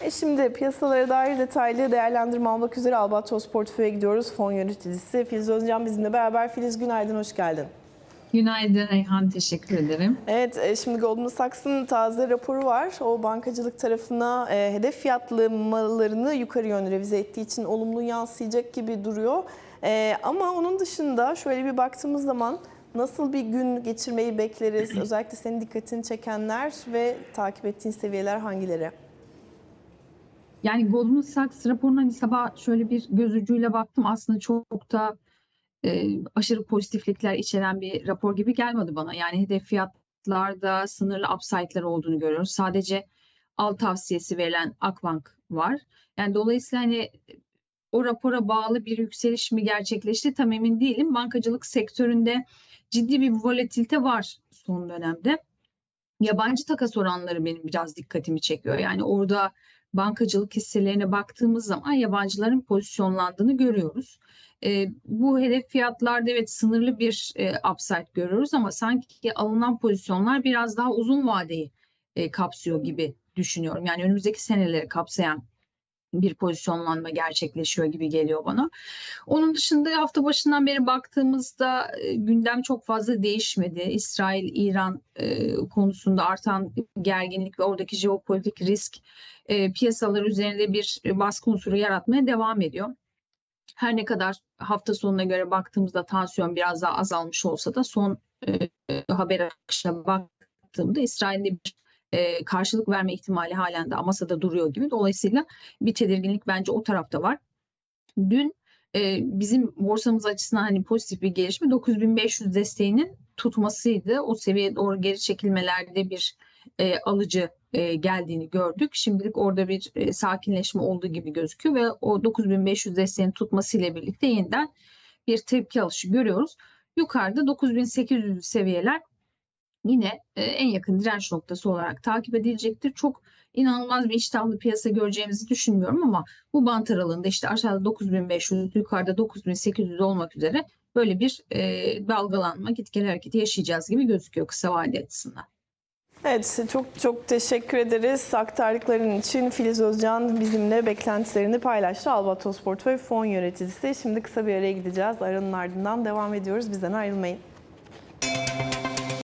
E şimdi piyasalara dair detaylı değerlendirme almak üzere Albatros Portföy'e gidiyoruz. Fon yöneticisi Filiz Özcan bizimle beraber. Filiz günaydın, hoş geldin. Günaydın Reyhan, teşekkür ederim. Evet, e, şimdi Goldman Sachs'ın taze raporu var. O bankacılık tarafına e, hedef fiyatlamalarını yukarı yönlü revize ettiği için olumlu yansıyacak gibi duruyor. E, ama onun dışında şöyle bir baktığımız zaman nasıl bir gün geçirmeyi bekleriz? Özellikle senin dikkatini çekenler ve takip ettiğin seviyeler hangileri? Yani Goldman Sachs raporuna hani sabah şöyle bir göz ucuyla baktım. Aslında çok da e, aşırı pozitiflikler içeren bir rapor gibi gelmedi bana. Yani hedef fiyatlarda sınırlı upside'lar olduğunu görüyoruz. Sadece al tavsiyesi verilen Akbank var. Yani dolayısıyla hani o rapora bağlı bir yükseliş mi gerçekleşti tam emin değilim. Bankacılık sektöründe ciddi bir volatilite var son dönemde. Yabancı takas oranları benim biraz dikkatimi çekiyor. Yani orada bankacılık hisselerine baktığımız zaman yabancıların pozisyonlandığını görüyoruz. E, bu hedef fiyatlarda evet sınırlı bir e, upside görüyoruz ama sanki alınan pozisyonlar biraz daha uzun vadeyi e, kapsıyor gibi düşünüyorum. Yani önümüzdeki seneleri kapsayan bir pozisyonlanma gerçekleşiyor gibi geliyor bana. Onun dışında hafta başından beri baktığımızda e, gündem çok fazla değişmedi. İsrail-İran e, konusunda artan gerginlik ve oradaki jeopolitik risk e, piyasalar üzerinde bir baskı unsuru yaratmaya devam ediyor. Her ne kadar hafta sonuna göre baktığımızda tansiyon biraz daha azalmış olsa da son e, haber akışına baktığımda İsrail'de bir e, karşılık verme ihtimali halen de masada duruyor gibi. Dolayısıyla bir tedirginlik bence o tarafta var. Dün e, bizim borsamız açısından hani pozitif bir gelişme 9500 desteğinin tutmasıydı. O seviyeye doğru geri çekilmelerde bir e, alıcı e, geldiğini gördük. Şimdilik orada bir e, sakinleşme olduğu gibi gözüküyor ve o 9500 desteğin tutmasıyla birlikte yeniden bir tepki alışı görüyoruz. Yukarıda 9800 seviyeler yine e, en yakın direnç noktası olarak takip edilecektir. Çok inanılmaz bir iştahlı piyasa göreceğimizi düşünmüyorum ama bu bant aralığında işte aşağıda 9500, yukarıda 9800 olmak üzere böyle bir e, dalgalanma, git gel hareketi yaşayacağız gibi gözüküyor kısa vade açısından. Evet, çok çok teşekkür ederiz. Aktardıkların için Filiz Özcan bizimle beklentilerini paylaştı. Albatros Portföy Fon Yöneticisi. Şimdi kısa bir araya gideceğiz. Aranın ardından devam ediyoruz. Bizden ayrılmayın.